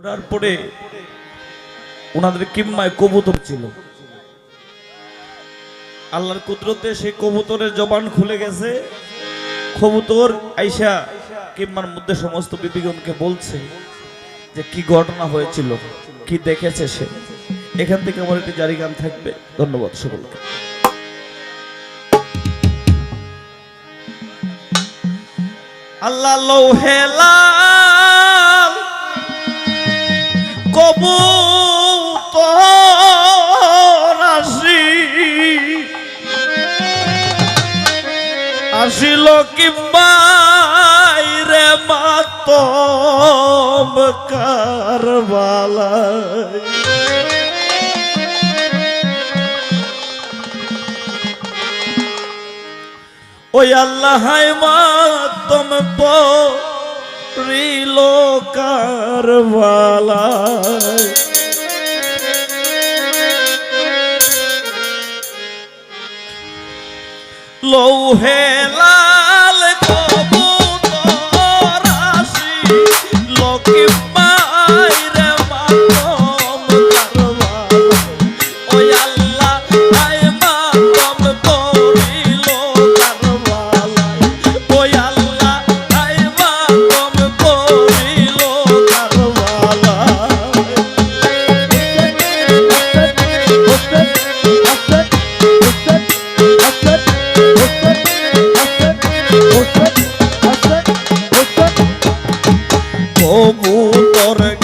ওড়ার পরে ওনাদের কিম্মায় কবুতর ছিল। আল্লাহর কুদরতে কবুতরের জবান খুলে গেছে। কবুতর আইসা কিম্মার মধ্যে সমস্ত বিবিগণকে বলছে যে, কি ঘটনা হয়েছিল? কি দেখেছে সে? এখান থেকে আমার একটি জারি গান থাকবে। ধন্যবাদ সকলকে। আল্লাহ কবুতর আসি। আসিল কিংবা রে মাত কারবালা ওই আল্লাহ মাতম পর রিল কারবালা লৌহে লাল কবুতর আসি লোকে correcto.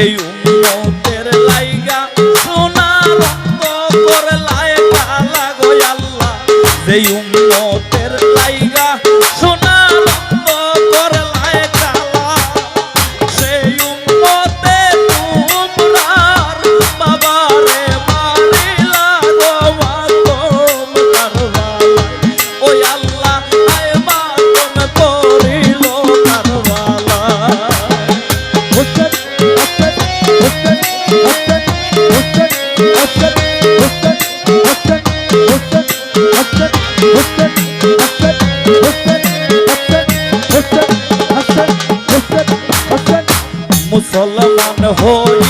এই উম্মতের লাইগা সোনা রঙ্গ করলায় কালা গো আল্লাহ। সেই হল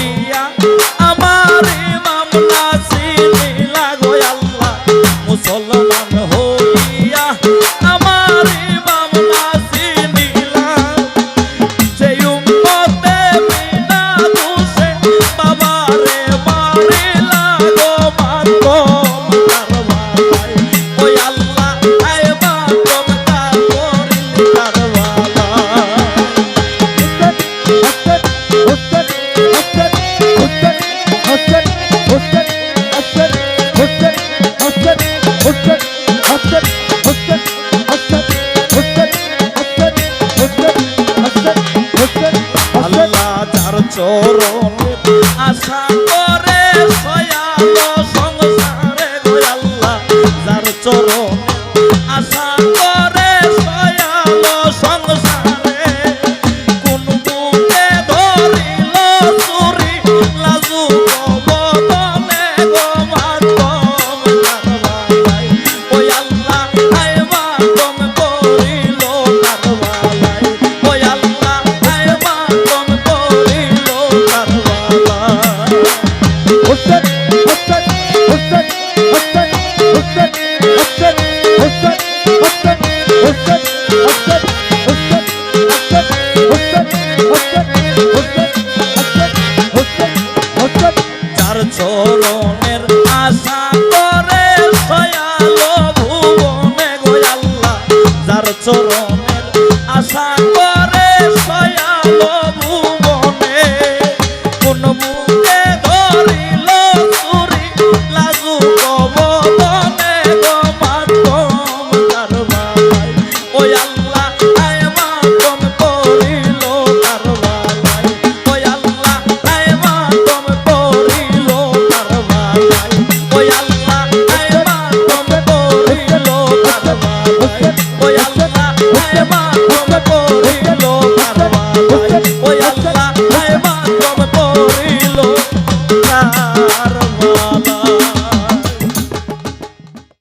আশা করে সয়াল